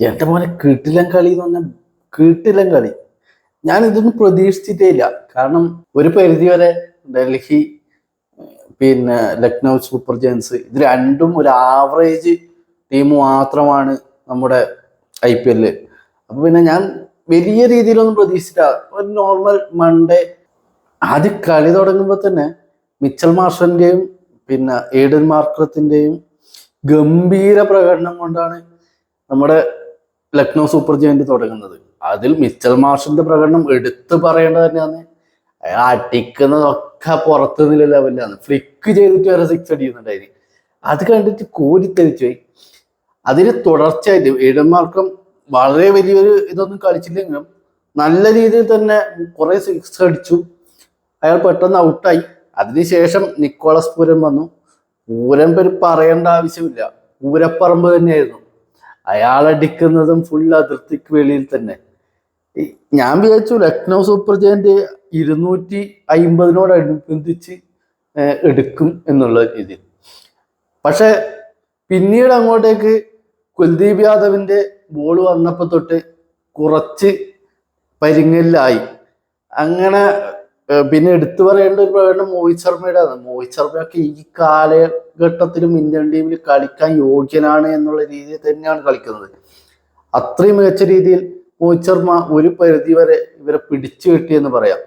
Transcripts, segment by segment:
എന്റെ മോനെ കിട്ടിലം കളി എന്ന് പറഞ്ഞാൽ കിട്ടിലം കളി. ഞാൻ ഇതൊന്നും പ്രതീക്ഷിച്ചിട്ടേ ഇല്ല കാരണം ഒരു പരിധി വരെ ഡൽഹി പിന്നെ ലക്നൗ സൂപ്പർ ജയൻസ് ഇത് രണ്ടും ഒരു ആവറേജ് ടീം മാത്രമാണ് നമ്മുടെ ഐ പി എല്ലിൽ അപ്പൊ പിന്നെ ഞാൻ വലിയ രീതിയിലൊന്നും പ്രതീക്ഷിച്ചില്ല. ഒരു നോർമൽ മൺഡേ ആദ്യം കളി തുടങ്ങുമ്പോൾ തന്നെ മിച്ചൽ മാർഷന്റെയും പിന്നെ ഏഡൻ മാർക്കത്തിന്റെയും ഗംഭീര പ്രകടനം കൊണ്ടാണ് നമ്മുടെ ലക്നൗ സൂപ്പർ ജയന്റ് തുടങ്ങുന്നത്. അതിൽ മിച്ചൽ മാർഷിന്റെ പ്രകടനം എടുത്തു പറയേണ്ടത് തന്നെയാണ്. അയാൾ അടിക്കുന്നതൊക്കെ പുറത്തു നിന്നുള്ള ലെവലിലാണ് ഫ്ലിക്ക് ചെയ്തിട്ട് വരെ സിക്സ് അടിക്കുന്നുണ്ടായിരുന്നു അത് കണ്ടിട്ട് കോരിത്തെരിച്ചു പോയി. അതിന് തുടർച്ചയായിട്ട് ഏഴന്മാർക്കും വളരെ വലിയൊരു ഇതൊന്നും കളിച്ചില്ലെങ്കിലും നല്ല രീതിയിൽ തന്നെ കുറെ സിക്സ് അടിച്ചു. അയാൾ പെട്ടെന്ന് ഔട്ടായി അതിനുശേഷം നിക്കോളസ് പൂരം വന്നു. പൂരം പേര് പറയേണ്ട ആവശ്യമില്ല. പൂരപ്പറമ്പ് തന്നെയായിരുന്നു. അയാൾ അടിക്കുന്നതും ഫുൾ അതിർത്തിക്ക് വെളിയിൽ തന്നെ. ഞാൻ വിചാരിച്ചു ലക്നൗ സൂപ്പർ ജയന്റ് ഇരുന്നൂറ്റി അയിമ്പതിനോടനുബന്ധിച്ച് എടുക്കും എന്നുള്ള രീതി പക്ഷെ പിന്നീട് അങ്ങോട്ടേക്ക് കുൽദീപ് യാദവിന്റെ ബോൾ വന്നപ്പോ തൊട്ട് കുറച്ച് പരിങ്ങലിലായി. അങ്ങനെ പിന്നെ എടുത്തു പറയേണ്ട ഒരു പ്രകടനം മോഹിത് ശർമ്മയുടെ ആണ് മോഹിത് ശർമ്മയൊക്കെ ഈ കാലഘട്ടത്തിലും ഇന്ത്യൻ ടീമിൽ കളിക്കാൻ യോഗ്യനാണ് എന്നുള്ള രീതിയിൽ തന്നെയാണ് കളിക്കുന്നത്. അത്രയും മികച്ച രീതിയിൽ മോഹിത് ശർമ്മ ഒരു പരിധി വരെ ഇവരെ പിടിച്ചു കിട്ടി എന്ന് പറയാം.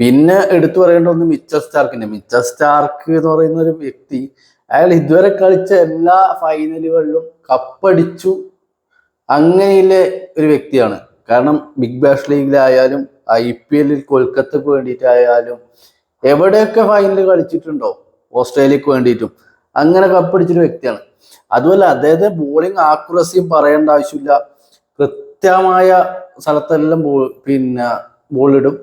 പിന്നെ എടുത്തു പറയേണ്ട ഒന്ന് മിച്ചർ സ്റ്റാർക്കിന്റെ. മിച്ചർ സ്റ്റാർക്ക് എന്ന് പറയുന്ന ഒരു വ്യക്തി അയാൾ ഇതുവരെ കളിച്ച എല്ലാ ഫൈനലുകളിലും കപ്പടിച്ചു അങ്ങനെയുള്ള ഒരു വ്യക്തിയാണ്. കാരണം ബിഗ് ബാഷ് ലീഗിലായാലും ഐ പി എല്ലിൽ കൊൽക്കത്തക്ക് വേണ്ടിയിട്ടായാലും എവിടെയൊക്കെ ഫൈനൽ കളിച്ചിട്ടുണ്ടോ? ഓസ്ട്രേലിയക്ക് വേണ്ടിയിട്ടും. അങ്ങനെ കപ്പടിച്ചൊരു വ്യക്തിയാണ്. അതുമല്ല അദ്ദേഹത്തെ ബോളിംഗ് ആക്യുറസിയും പറയേണ്ട ആവശ്യമില്ല. കൃത്യമായ സ്ഥലത്തെല്ലാം ബോൾ പിന്നെ ബോളിടും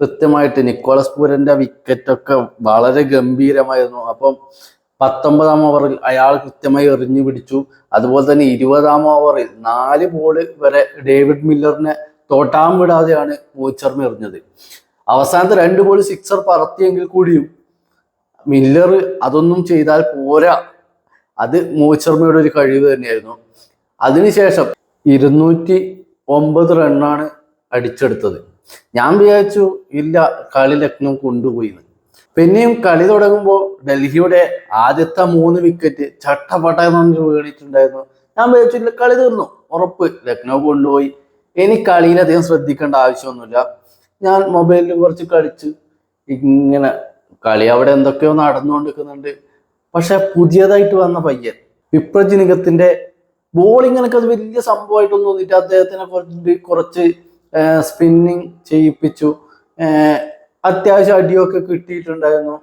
കൃത്യമായിട്ട് നിക്കോളസ് പൂരന്റെ വിക്കറ്റൊക്കെ വളരെ ഗംഭീരമായിരുന്നു. അപ്പം പത്തൊമ്പതാം ഓവറിൽ അയാൾ കൃത്യമായി എറിഞ്ഞു പിടിച്ചു. അതുപോലെ തന്നെ ഇരുപതാം ഓവറിൽ നാല് ബോൾ വരെ ഡേവിഡ് മില്ലറിനെ തോട്ടാൻ വിടാതെയാണ് മോഹിത് ശർമ്മ എറിഞ്ഞത്. അവസാനത്തെ രണ്ട് ബോൾ സിക്സർ പറത്തിയെങ്കിൽ കൂടിയും മില്ലർ അതൊന്നും ചെയ്താൽ പോരാ. അത് മോഹിത് ശർമ്മയുടെ ഒരു കഴിവ് തന്നെയായിരുന്നു. അതിനുശേഷം ഇരുന്നൂറ്റി ഒമ്പത് റണ്ണാണ് അടിച്ചെടുത്തത്. ഞാൻ വിചാരിച്ചു ഇല്ല കളി ലക്നൗ കൊണ്ടുപോയി എന്ന്. പിന്നെയും കളി തുടങ്ങുമ്പോൾ ഡൽഹിയുടെ ആദ്യത്തെ മൂന്ന് വിക്കറ്റ് ചട്ടപ്പട്ട വീണിട്ടുണ്ടായിരുന്നു. ഞാൻ വിചാരിച്ചില്ല കളി തീർന്നു. ഉറപ്പ്. ലക്നൗ കൊണ്ടുപോയി. ഇനി കളിയിൽ അധികം ശ്രദ്ധിക്കേണ്ട ആവശ്യമൊന്നുമില്ല. ഞാൻ മൊബൈലിൽ കുറച്ച് കളിച്ച് ഇങ്ങനെ കളി അവിടെ എന്തൊക്കെയോ നടന്നുകൊണ്ടിരിക്കുന്നുണ്ട്. പക്ഷെ പുതിയതായിട്ട് വന്ന പയ്യൻ വിപ്രജനികത്തിന്റെ ബോളിങ്ങിനൊക്കെ അത് വലിയ സംഭവമായിട്ടൊന്നും തോന്നിയിട്ട് അദ്ദേഹത്തിനെ കുറച്ച് കുറച്ച് സ്പിന്നിങ് ചെയ്യിപ്പിച്ചു. അത്യാവശ്യം അടിയൊക്കെ കിട്ടിയിട്ടുണ്ടായിരുന്നു.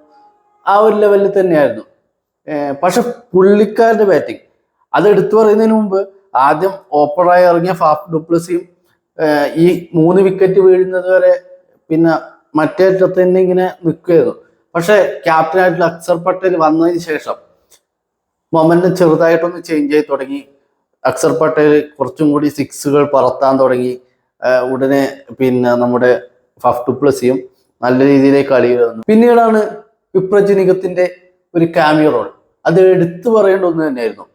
ആ ഒരു ലെവലിൽ തന്നെയായിരുന്നു. പക്ഷെ പുള്ളിക്കാരുടെ ബാറ്റിംഗ് അത് എടുത്തു പറയുന്നതിന് മുമ്പ് ആദ്യം ഓപ്പണറായി ഇറങ്ങിയ ഫാഫ് ഡുപ്ലസിയും ഈ മൂന്ന് വിക്കറ്റ് വീഴുന്നത് വരെ പിന്നെ മറ്റേ അറ്റത്ത് തന്നെ ഇങ്ങനെ നിൽക്കുകയായിരുന്നു പക്ഷെ ക്യാപ്റ്റനായിട്ടുള്ള അക്സർ പട്ടേൽ വന്നതിന് ശേഷം മൊമെന്റ് ചെറുതായിട്ടൊന്ന് ചേഞ്ച് ആയി തുടങ്ങി. അക്സർ പട്ടേൽ കുറച്ചും കൂടി സിക്സുകൾ പറത്താൻ തുടങ്ങി. ഉടനെ പിന്നെ നമ്മുടെ ഫഫ് ഡുപ്ലസിയും നല്ല രീതിയിലേക്ക് കളി വന്നു പിന്നീടാണ് വിപ്രജനികത്തിന്റെ ഒരു കാമിയോ റോൾ അത് എടുത്തു പറയേണ്ട ഒന്ന് തന്നെയായിരുന്നു.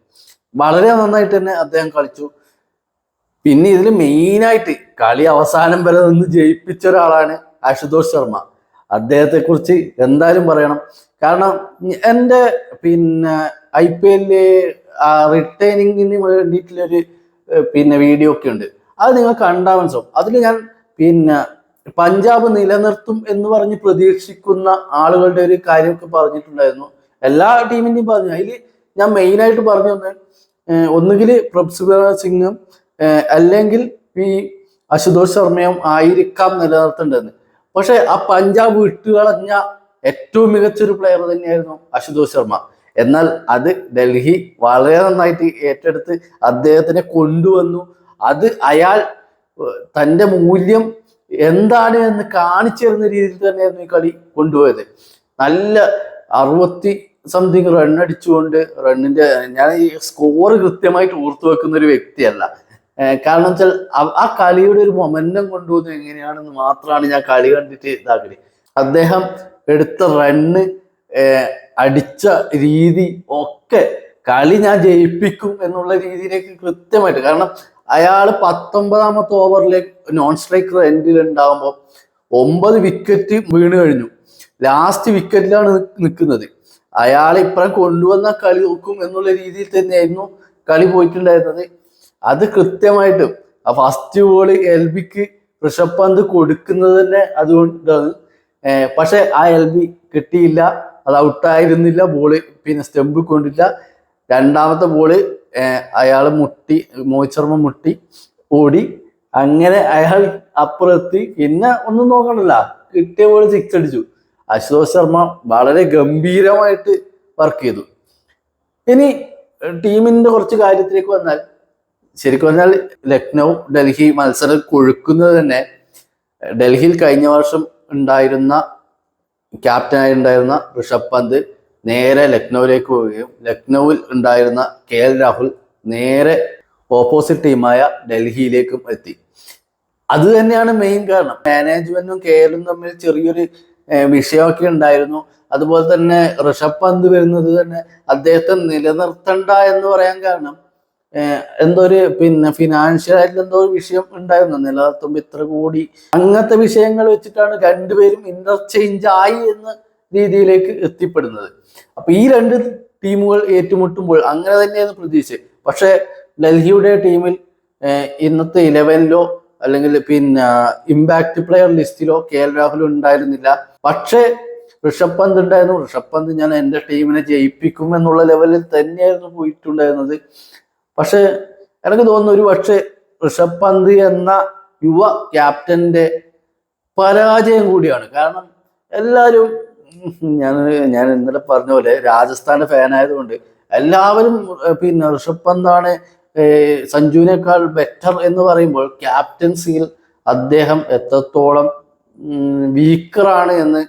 വളരെ നന്നായിട്ട് തന്നെ അദ്ദേഹം കളിച്ചു. പിന്നെ ഇതിൽ മെയിനായിട്ട് കളി അവസാനം വരെ നിന്ന് ജയിപ്പിച്ച ഒരാളാണ് അശുതോഷ് ശർമ്മ. അദ്ദേഹത്തെ കുറിച്ച് എന്തായാലും പറയണം. കാരണം എന്റെ പിന്നെ ഐ പി എല്ലിൽ റിട്ടേണിങ്ങിന് വേണ്ടിയിട്ടുള്ളൊരു പിന്നെ വീഡിയോ ഒക്കെ ഉണ്ട്. അത് നിങ്ങൾ കണ്ടാൽ മനസ്സിലാവും. അതിൽ ഞാൻ പിന്നെ പഞ്ചാബ് നിലനിർത്തും എന്ന് പറഞ്ഞ് പ്രതീക്ഷിക്കുന്ന ആളുകളുടെ ഒരു കാര്യമൊക്കെ പറഞ്ഞിട്ടുണ്ടായിരുന്നു. എല്ലാ ടീമിന്റെയും പറഞ്ഞു. അതിൽ ഞാൻ മെയിനായിട്ട് പറഞ്ഞു തന്നെ ഒന്നുകിൽ പ്രഭുസുഖ സിംഗും അല്ലെങ്കിൽ പി അശുതോഷ് ശർമ്മയും ആയിരിക്കാം നിലനിർത്തേണ്ടതെന്ന് പക്ഷെ ആ പഞ്ചാബ് വിട്ടുകളഞ്ഞ ഏറ്റവും മികച്ചൊരു പ്ലെയർ തന്നെയായിരുന്നു അശുതോഷ് ശർമ്മ. എന്നാൽ അത് ഡൽഹി വളരെ നന്നായിട്ട് ഏറ്റെടുത്ത് അദ്ദേഹത്തിനെ കൊണ്ടുവന്നു. അത് അയാൾ തന്റെ മൂല്യം എന്താണ് എന്ന് കാണിച്ചു തരുന്ന രീതിയിൽ തന്നെയായിരുന്നു ഈ കളി കൊണ്ടുപോയത്. നല്ല അറുപത്തി സംതിങ് റൺ അടിച്ചുകൊണ്ട് റണ്ണിന്റെ ഞാൻ ഈ സ്കോർ കൃത്യമായിട്ട് ഓർത്തു വെക്കുന്ന ഒരു വ്യക്തിയല്ല. കാരണം വെച്ചാൽ ആ- കളിയുടെ ഒരു മൊമെന്റം കൊണ്ടുപോകുന്നത് എങ്ങനെയാണെന്ന് മാത്രമാണ് ഞാൻ കളി കണ്ടിട്ട് ഇതാക്കൽ. അദ്ദേഹം എടുത്ത റണ്ണ് അടിച്ച രീതി ഒക്കെ കളി ഞാൻ ജയിപ്പിക്കും എന്നുള്ള രീതിയിലേക്ക് കൃത്യമായിട്ട് കാരണം അയാൾ പത്തൊമ്പതാമത്തെ ഓവറിലേക്ക് നോൺ സ്ട്രൈക്കർ എൻഡിൽ ഉണ്ടാകുമ്പോൾ ഒമ്പത് വിക്കറ്റ് വീണ് കഴിഞ്ഞു. ലാസ്റ്റ് വിക്കറ്റിലാണ് നിൽക്കുന്നത് അയാൾ ഇപ്പുറം കൊണ്ടുവന്ന കളി നോക്കും എന്നുള്ള രീതിയിൽ തന്നെയായിരുന്നു കളി പോയിട്ടുണ്ടായിരുന്നത്. അത് കൃത്യമായിട്ട് ആ ഫസ്റ്റ് ബോൾ എൽ ബിക്ക് ഋഷഭ് പന്ത് കൊടുക്കുന്നത് തന്നെ അതുകൊണ്ടാണ്. പക്ഷെ ആ എൽ ബി കിട്ടിയില്ല. അത് ഔട്ടായിരുന്നില്ല ബോൾ പിന്നെ സ്റ്റെമ്പ് കൊണ്ടില്ല. രണ്ടാമത്തെ ബോൾ അയാൾ മുട്ടി മോഹിത് മുട്ടി ഓടി. അങ്ങനെ അയാൾ അപ്പുറത്തി പിന്നെ ഒന്നും നോക്കണ്ടല്ല കിട്ടിയ പോലെ സിക്സ് അടിച്ചു. അശുതോഷ് ശർമ്മ വളരെ ഗംഭീരമായിട്ട് വർക്ക് ചെയ്തു. ഇനി ടീമിന്റെ കുറച്ച് കാര്യത്തിലേക്ക് വന്നാൽ ശരിക്കും പറഞ്ഞാൽ ലക്നൗ ഡൽഹി മത്സരം കൊഴുക്കുന്നത് തന്നെ ഡൽഹിയിൽ കഴിഞ്ഞ വർഷം ഉണ്ടായിരുന്ന ക്യാപ്റ്റനായി ഉണ്ടായിരുന്ന ഋഷഭ് പന്ത് നേരെ ലക്നൌവിലേക്ക് പോവുകയും ലക്നൌവിൽ ഉണ്ടായിരുന്ന കെ എൽ രാഹുൽ നേരെ ഓപ്പോസിറ്റ് ടീമായ ഡൽഹിയിലേക്കും എത്തി. അത് തന്നെയാണ് മെയിൻ കാരണം. മാനേജ്മെന്റും കെ എല്ലും തമ്മിൽ ചെറിയൊരു വിഷയമൊക്കെ ഉണ്ടായിരുന്നു. അതുപോലെ തന്നെ ഋഷഭ് പന്ത് വരുന്നത് തന്നെ അദ്ദേഹത്തെ നിലനിർത്തണ്ട എന്ന് പറയാൻ കാരണം എന്തോ ഒരു പിന്നെ ഫിനാൻഷ്യൽ ആയിട്ട് എന്തോ ഒരു വിഷയം ഉണ്ടായിരുന്നു. നിലനിർത്തുമ്പോൾ ഇത്ര കൂടി. അങ്ങനത്തെ വിഷയങ്ങൾ വെച്ചിട്ടാണ് രണ്ടുപേരും ഇന്റർചേഞ്ച് ആയി എന്ന രീതിയിലേക്ക് എത്തിപ്പെടുന്നത്. അപ്പൊ ഈ രണ്ട് ടീമുകൾ ഏറ്റുമുട്ടുമ്പോൾ അങ്ങനെ തന്നെയാണ് പ്രതീക്ഷിച്ചത് പക്ഷെ ഡൽഹിയുടെ ടീമിൽ ഇന്നത്തെ ഇലവനിലോ അല്ലെങ്കിൽ പിന്നെ ഇമ്പാക്ട് പ്ലെയർ ലിസ്റ്റിലോ കെ എൽ രാഹുൽ ഉണ്ടായിരുന്നില്ല. പക്ഷേ ഋഷഭ് പന്ത് ഉണ്ടായിരുന്നു. ഋഷഭ് പന്ത് ഞാൻ എന്റെ ടീമിനെ ജയിപ്പിക്കും എന്നുള്ള ലെവലിൽ തന്നെയായിരുന്നു പോയിട്ടുണ്ടായിരുന്നത്. പക്ഷേ എനിക്ക് തോന്നുന്നു ഒരു പക്ഷേ ഋഷഭ് പന്ത് എന്ന യുവ ക്യാപ്റ്റന്റെ പരാജയം കൂടിയാണ്. കാരണം എല്ലാവരും ഞാൻ ഞാൻ ഇന്നലെ പറഞ്ഞ പോലെ രാജസ്ഥാന്റെ ഫാൻ ആയതുകൊണ്ട് എല്ലാവരും പിന്നെ ഋഷഭ് പന്താണ് സഞ്ജുവിനേക്കാൾ ബെറ്റർ എന്ന് പറയുമ്പോൾ ക്യാപ്റ്റൻസിയിൽ അദ്ദേഹം എത്രത്തോളം വീക്കറാണ് എന്ന്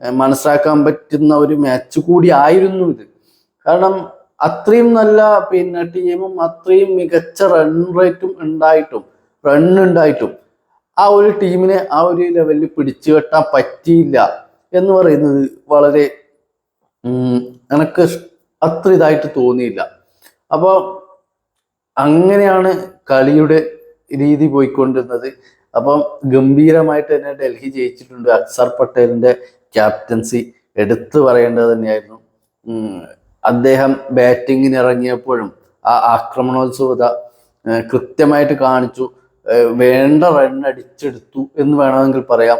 മനസ്സിലാക്കാൻ പറ്റുന്ന ഒരു മാച്ച് കൂടി ആയിരുന്നു ഇത്. കാരണം അത്രയും നല്ല പിന്നെ ടീമും അത്രയും മികച്ച റൺ റേറ്റും ഉണ്ടായിട്ടും റൺ ഉണ്ടായിട്ടും ആ ഒരു ടീമിനെ ആ ഒരു ലെവലിൽ പിടിച്ചു കെട്ടാൻ പറ്റിയില്ല. എന്ന് പറയുന്നത് വളരെ എനിക്ക് അത്ര ഇതായിട്ട് തോന്നിയില്ല. അപ്പോൾ അങ്ങനെയാണ് കളിയുടെ രീതി പോയിക്കൊണ്ടിരുന്നത്. അപ്പം ഗംഭീരമായിട്ട് തന്നെ ഡൽഹി ജയിച്ചിട്ടുണ്ട് അക്സർ പട്ടേലിന്റെ ക്യാപ്റ്റൻസി. എടുത്തു പറയേണ്ടത് തന്നെയായിരുന്നു. അദ്ദേഹം ബാറ്റിങ്ങിന് ഇറങ്ങിയപ്പോഴും ആ ആക്രമണോത്സുകത കൃത്യമായിട്ട് കാണിച്ചു. വേണ്ട റൺ അടിച്ചെടുത്തു എന്ന് വേണമെങ്കിൽ പറയാം.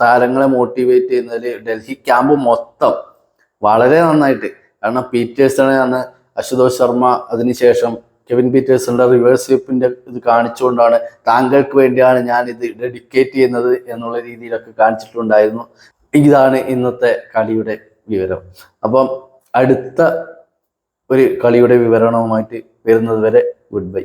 താരങ്ങളെ മോട്ടിവേറ്റ് ചെയ്യുന്നതിൽ ഡൽഹി ക്യാമ്പ് മൊത്തം വളരെ നന്നായിട്ട്. കാരണം പീറ്റേഴ്സണെ അന്ന് അശുതോഷ് ശർമ്മ അതിനുശേഷം കെവിൻ പീറ്റേഴ്സിന്റെ റിവേഴ്സ് സ്ലിപ്പിന്റെ ഇത് കാണിച്ചുകൊണ്ടാണ് താങ്കൾക്ക് വേണ്ടിയാണ് ഞാൻ ഇത് ഡെഡിക്കേറ്റ് ചെയ്യുന്നത് എന്നുള്ള രീതിയിലൊക്കെ കാണിച്ചിട്ടുണ്ടായിരുന്നു. ഇതാണ് ഇന്നത്തെ കളിയുടെ വിവരം. അപ്പം അടുത്ത ഒരു കളിയുടെ വിവരണവുമായിട്ട് വരുന്നത് വരെ ഗുഡ് ബൈ